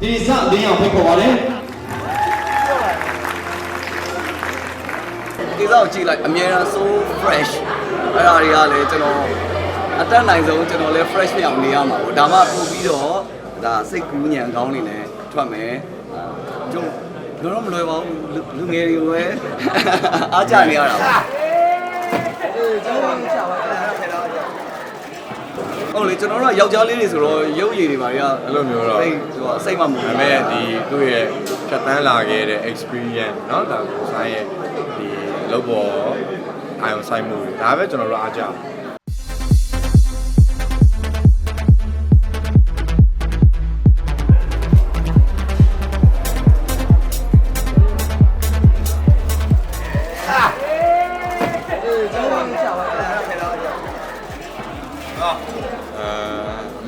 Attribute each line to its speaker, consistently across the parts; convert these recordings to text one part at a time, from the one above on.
Speaker 1: ဒီစအတင်းအောင်ဖိတ်ခေါ်ပါတယ်
Speaker 2: ဒီစားကိုကြည့်လိုက်အမြဲတမ်း so fresh အဲ့ဒါတွေကလည်းကျွန်တော်အတက်နိုင်ဆုံးကျွန်တော်လည်း fresh ဖြစ်အောင်နေရမှာပေါ့ဒါမှပို့ပြီးတော့ဒါစိတ်ကူးညံကောင်းနေလဲထွက်မယ်အာကျုံတော့မလွယ်ပါဘူးလူလူငယ်တွေကိုပဲအားကြနေရတာပါ ဟုတ်လေကျွန်တော်တို့ကယောက်ျားလေးတွေဆိုတော့ရုပ်ရည်တွေပါတွေက
Speaker 3: အဲ့လိုမျိုးတော့
Speaker 2: စိတ်ဟိုအစိတ်မမူ
Speaker 3: ဒါပေမဲ့ဒီသူ့ရဲ့ဖြတ်တန်းလာခဲ့တဲ့ experience เนาะဒါကိုဆိုင်ရဲ့ဒီအလုပ်ပေါ်အာရုံစိုက်မှုတွေဒါပဲကျွန်တော်တို့အားကြတယ်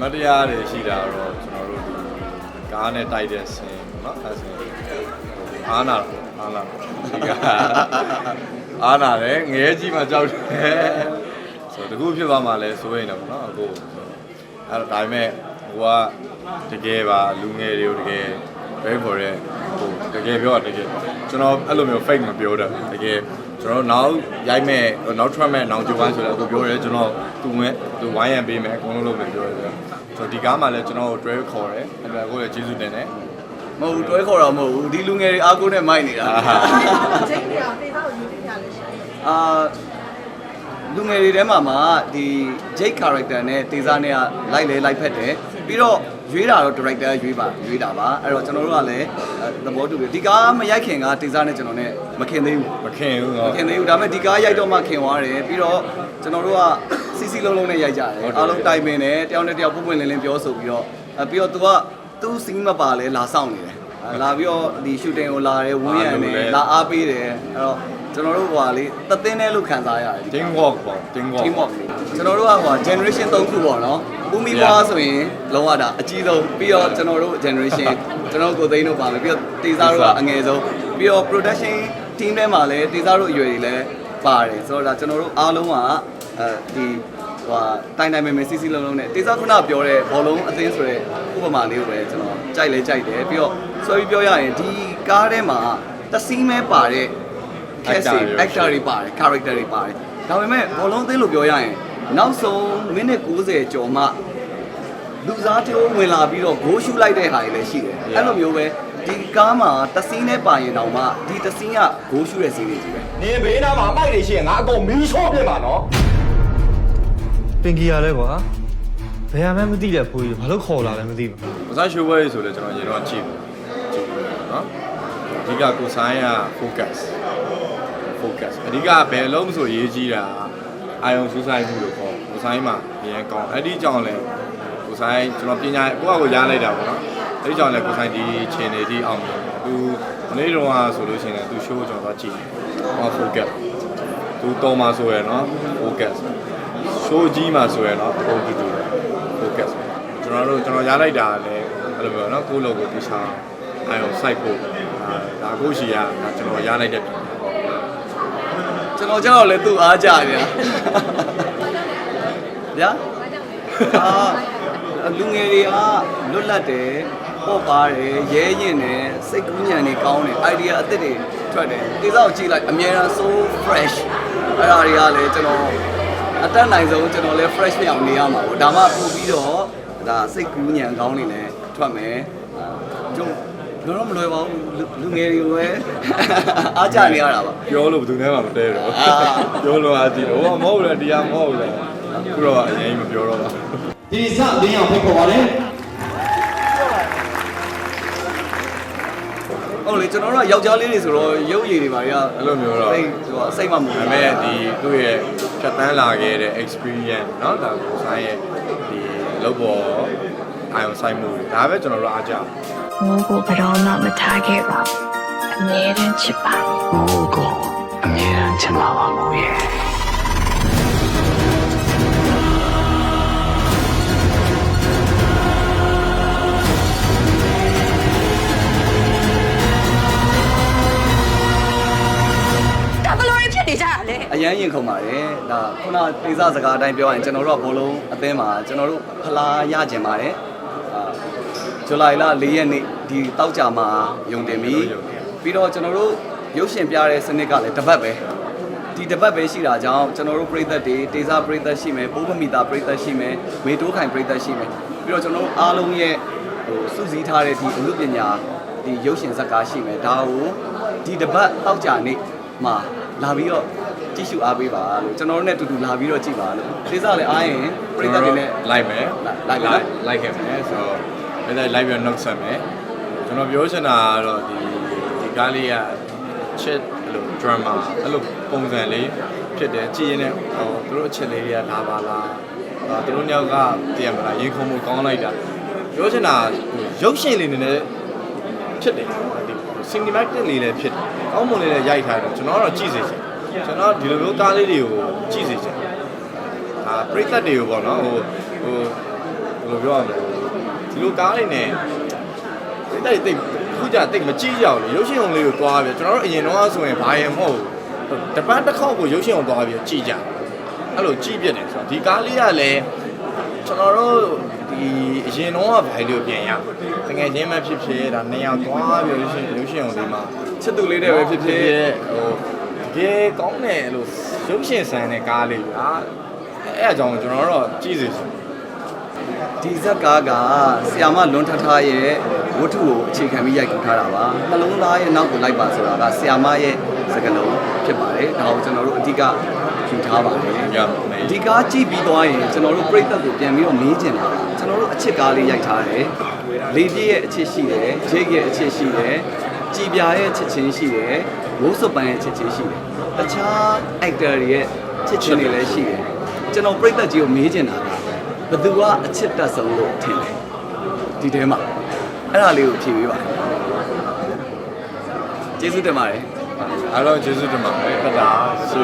Speaker 3: တ်တရားတွေရှိတာတော့ကျွန်တော်တို့ဒီကားနဲ့တိုက်တဲ့ဆင်းပေါ့နော်အဲဆင်းအားနာတော့အားနာတော့ဒီကအားနာတယ်ငရဲကြီးမှကြောက်တယ်ဆိုတော့တကူဖြစ်သွားမှလဲစိုးရိမ်တယ်ပေါ့နော်အခုအဲ့တော့ဒါပေမဲ့ဟိုကတကယ်ပါလူငယ်တွေကိုတကယ်ဘဲခေါ်တဲ့ဟိုတကယ်ပြောတာတကယ်ကျွန်တော်အဲ့လိုမျိုး fake မပြောတတ်ဘူးတကယ်ကျွန်တော်နောက်ရိုက်မဲ့နောက်ထွက်မဲ့နောင်ကျဝိုင်းဆိုတော့အခုပြောရဲကျွန်တော်သူဝင်သူဝိုင်းရံပေးမယ်အကုန်လုံးလုပ်မယ်ပြောရဲဆိုတော့ ဆိုတော့ဒီကားမှာလည်းကျွန်တော်ကိုတွဲခေါ်တယ်အဲ့ဒါကိုလည်းကျေးဇူးတင်တယ်
Speaker 2: မဟုတ်ဘူးတွဲခေါ်တာမဟုတ်ဘူးဒီလူငယ်တွေအားကိုးနဲ့မိုက်နေတာ
Speaker 4: ချိန်ကြီးအောင်တေးသားကိုယူသိကြလဲရှင်
Speaker 2: အာလူငယ်တွေထဲမှာမှဒီ Jake character နဲ့တေစာနဲ့ကလိုက်လဲလိုက်ဖက်တယ်ပြီးတော့ရွေးတာတော့ director ရွေးပါရွေးတာပါအဲ့တော့ကျွန်တော်တို့ကလည်းအဲသဘောတူတယ်ဒီကားမရိုက်ခင်ကတေစာနဲ့ကျွန်တော်နဲ့မခင်သေးဘူး
Speaker 3: မခင်ဘူး
Speaker 2: မ
Speaker 3: နော်
Speaker 2: ခင်သေးဘူးဒါပေမဲ့ဒီကားရိုက်တော့မှခင်သွားတယ်ပြီးတော့ကျွန်တော်တို့က စီစီလုံးလုံးနဲ့ရိုက်ကြတယ်အားလုံးတိုင်ပင်တယ်တယောက်နဲ့တယောက်ပုံပွင့်လင်းလင်းပြောဆိုပြီးတော့အဲပြီးတော့ तू ကသူ့စီးမပါလဲလာဆောင်နေတယ်အဲလာပြီးတော့ဒီ shooting ကိုလာတယ်ဝန်းရံတယ်လာအားပေးတယ်အဲ့တော့ကျွန်တော်တို့ဟိုဟာလေးတသင်းနဲ့လို့ခံစားရတယ်ဒီ
Speaker 3: team work ပေါ့ team work
Speaker 2: team work ကျွန်တော်တို့ကဟို generation 3ခုပေါ့နော်ဦးမီဘွားဆိုရင်လုံးဝတာအကြီးဆုံးပြီးတော့ကျွန်တော်တို့ generation ကျွန်တော်ကိုသိန်းတို့ပါမယ်ပြီးတော့တေစာတို့ကအငယ်ဆုံးပြီးတော့ production team ထဲမှာလည်းတေစာတို့အရွယ်တွေလည်းပါတယ်ဆိုတော့ဒါကျွန်တော်တို့အားလုံးကအဲဒီ ဟိုဟာတိုင်တိုင်မဲမဲစီစီလုံးလုံးနဲ့တေစာခုနပြောတဲ့ဘောလုံးအသင်းဆိုတဲ့ဥပမာလေးကိုပဲကျွန်တော်ကြိုက်လဲကြိုက်တယ်ပြီးတော့ဆွဲပြီးပြောရရင်ဒီကားထဲမှာတစီးမဲပါတဲ့ cast တွေ actor တွေပါတယ် character တွေပါတယ်ဒါပေမဲ့ဘောလုံးအသင်းလို့ပြောရရင်နောက်ဆုံးမိနစ်90ကျော်မှလူစားတိုးဝင်လာပြီးတော့ဂိုးရှူလိုက်တဲ့ဟာတွေလည်းရှိတယ်အဲ့လိုမျိုးပဲဒီကားမှာတစင်းနဲ့ပါရင်တောင်မှဒီတစင်းကဂိုးရှူတဲ့စီးတွေကြီးပဲ
Speaker 5: နင်ဘေးနားမှာမိုက်နေရှိရင်ငါအကုန်မီးချော့ပြစ်မှာနော်
Speaker 6: ပ င်ကြီးရလဲကွာဘယ်မှမသိတဲ့ဖိုးကြီးဘာလို့ခေါ်လာလဲမသိဘူး
Speaker 3: မစားရှိုးပွဲဆိုလည်းကျွန်တော်ရင်တော့ကြည့်ဘူးကြည့်ဘူးနော်အဓိကကိုဆိုင်က focus focus အဓိကဘယ်လုံးဆိုရေးကြီးတာအာယုံစူးစိုက်မှုလို့ခေါ်ကိုဆိုင်မှာအရင်ကောင်းအဲ့ဒီကြောင့်လည်းကိုဆိုင်ကျွန်တော်ပညာကိုယ့်အကိုရလိုက်တာပေါ့နော်အဲ့ဒီကြောင့်လည်းကိုဆိုင်ဒီခြေနေဒီအောင်တယ်သူမနေ့တုန်းကဆိုလို့ရှိရင်သူ show ကျွန်တော်တော့ကြည့်ဟော focus သူတုံးမှာဆိုရယ်နော် focus show ကြီးမှာဆိုရယ်နော်အကုန်တူတူ focus ကျွန်တော်တို့ကျွန်တော်ရလိုက်တာလည်းအဲ့လိုမျိုးနော်ကိုယ့်လိုကိုတခြားအာရုံစိုက်ဖို့အာဒါကိုရှိရဒါကျွန်တော်ရလိုက်တဲ့
Speaker 2: ကျွန်တော်ကြောက်လည်းသူ့အားကြနေတာဗျာအာလူငယ်တွေကလွတ်လပ်တယ်ပေါ့ပါတယ်ရဲရင်တယ်စိတ်ကူးညံနေကောင်းတယ် idea အသစ်တွေထွက်တယ်ဒီစားကိုကြည့်လိုက်အမြဲတမ်း so fresh အဲ့ဒါတွေကလည်းကျွန်တော် အတက်နိုင်ဆုံးကျွန်တော်လည်း fresh ဖြစ်အောင်နေရမှာပေါ့ဒါမှပို့ပြီးတော့ဒါစိတ်ကူးညံကောင်းနေလဲထွက်မယ်အာကျုံတော့မလွယ်ပါဘူးလူလူငယ်တွေကိုပဲအားကြနေရတာပါ
Speaker 3: ပြောလို့ဘယ်သူနဲ့မှမတဲတော့
Speaker 2: အာ
Speaker 3: ပြောလို့အားကြည့်တော့ဟောမဟုတ်လေတရားမဟုတ်လေခုတော့အရင်မပြောတော့ပါ
Speaker 1: ဒီစအတင်းအောင်ဖိတ်ခေါ်ပါတယ်
Speaker 2: ဟုတ်လေကျွန်တော်တို့ကယောက်ျားလေးတွေဆိုတော့ရုပ်ရည်တွေပါတွေက
Speaker 3: အဲ့လိုမျိုးတော့
Speaker 2: စိတ်ဟိုအစိတ်မမူ
Speaker 3: ဒါပေမဲ့ဒီသူ့ရဲ့ ဖြတ်တန်းလာခဲ့တဲ့ experience เนาะဒါကိုဆိုင်ရဲ့ဒီအလုပ်ပေါ်အာရုံစိုက်မှုတွေဒါပဲကျွန်တော်တို့အားကြတယ်
Speaker 7: 我ကိုဘယ်တော့မှမထားခဲ့ပါဘူးအမြဲတမ်းချစ်ပါ
Speaker 8: မိုးကိုအမြဲတမ်းချင်ပါပါမိုးရဲ့
Speaker 2: ရန်ရင်ခုန်ပါတယ်ဒါခုနဒေသစကားအတိုင်းပြောရရင်ကျွန်တော်တို့ကဘောလုံးအသင်းမှာကျွန်တော်တို့ဖလားရကျင်ပါတယ်အာဇူလိုင်လ၄ရက်နေ့ဒီတောက်ကြမှာယုံတင်ပြီပြီးတော့ကျွန်တော်တို့ရုပ်ရှင်ပြတဲ့စနစ်ကလည်းတစ်ပတ်ပဲဒီတစ်ပတ်ပဲရှိတာကြောင့်ကျွန်တော်တို့ပြည်သက်တွေတေစာပြည်သက်ရှိမယ်ပိုးမမီတာပြည်သက်ရှိမယ်မေတိုးခိုင်ပြည်သက်ရှိမယ်ပြီးတော့ကျွန်တော်တို့အားလုံးရဲ့ဟိုစုစည်းထားတဲ့ဒီအမှုပညာဒီရုပ်ရှင်ဇာတ်ကားရှိမယ်ဒါကိုဒီတစ်ပတ်တောက်ကြနေ့မှာ လာပြီးတော့ကြည့်ရှုအားပေးပါလို့ကျွန်တော်တို့နဲ့အတူတူလာပြီးတော့ကြည့်ပါလို့တေစာလည်းအားရင်ပြည်သက်တွေနဲ့
Speaker 3: လိုက်မယ်
Speaker 2: လိုက်မယ်နော်
Speaker 3: လိုက်ခဲ့မယ်ဆိုတော့အဲ့ဒါလိုက်ပြီးတော့နှုတ်ဆက်မယ်ကျွန်တော်ပြောချင်တာကတော့ဒီဒီကားလေးကချစ်အဲ့လို drama အဲ့လိုပုံစံလေးဖြစ်တယ်ကြည်ရင်လည်းဟိုသူတို့အချက်လေးတွေကလာပါလားအာသူတို့ညောက်ကတည်ရမလားရင်ခုန်မှုကောင်းလိုက်တာပြောချင်တာဟိုရုပ်ရှင်လေးနေနဲ့ဖြစ်တယ်ဒီ cinematic လေးလည်းဖြစ်တယ်ကောင်းမွန်လေးလည်းရိုက်ထားတယ်ကျွန်တော်ကတော့ကြည့်စေချင်ကျွန်တော်ဒီလိုမျိုးကားလေးတွေကိုကြည့်စေချင်အာပရိသတ်တွေကိုပေါ့နော်ဟိုဟိုဘယ်လိုပြောရမလဲဒီလိုကားတွေနဲ့ပရိသတ်တွေတိတ်ခုကြတိတ်မကြည့်ကြအောင်လေရုပ်ရှင်ုံလေးကိုသွားပြီးကျွန်တော်တို့အရင်တော့ဆိုရင်ဘာရင်မဟုတ်ဘူးတပတ်တစ်ခေါက်ကိုရုပ်ရှင်ုံသွားပြီးကြည့်ကြအဲ့လိုကြည့်ပြတယ်ဆိုတော့ဒီကားလေးကလည်းကျွန်တော်တို့ ဒီအရင်တော့ကဘိုင်လိုပြင်ရတကယ်ချင်းမှဖြစ်ဖြစ်ဒါနှစ်ယောက်သွားပြီးရုပ်ရှင်ရုပ်ရှင်ုံလေးမှာ
Speaker 2: ချစ်သူလေးတွေပဲဖြစ်ဖြစ်
Speaker 3: ဟိုတကယ်ကောင်းတယ်လို့ရုပ်ရှင်ဆန်တဲ့ကားလေးဗျာအဲ့အကြောင်းကျွန်တော်တို့ကြည့်စီချင်
Speaker 2: ဒီဇက်ကားကဆီယာမလွန်ထထားရဲ့ဝတ္ထုကိုအခြေခံပြီးရိုက်ကူထားတာပါနှလုံးသားရဲ့နောက်ကိုလိုက်ပါဆိုတာကဆီယာမရဲ့စကားလုံးဖြစ်ပါတယ်ဒါကိုကျွန်တော်တို့အဓိကယူထားပါတယ်
Speaker 3: ရမယ်
Speaker 2: ဒီကားကြည့်ပြီးသွားရင်ကျွန်တော်တို့ပြိသက်ကိုပြန်ပြီးတော့မေးချင်တာ ကကျွန်တော်တို့အချစ်ကားလေးရိုက်ထားတယ်လေးပြည့်ရဲ့အချစ်ရှိတယ်ဂျိတ်ရဲ့အချစ်ရှိတယ်ကြည်ပြာရဲ့ချစ်ချင်းရှိတယ်မိုးစုပ်ပန်းရဲ့ချစ်ချင်းရှိတယ်တခြား actor တွေရဲ့ချစ်ချင်းတွေလည်းရှိတယ်ကျွန်တော်ပြိသက်ကြီးကိုမေးချင်တာကဘယ်သူကအချစ်တက်ဆုံးလို့ထင်လဲဒီထဲမှာအဲ့ဒါလေးကိုဖြေပေးပါကျေးဇူးတင်ပါတယ်
Speaker 3: အားလုံးကျေးဇူးတင်ပါတယ်တတာရှိ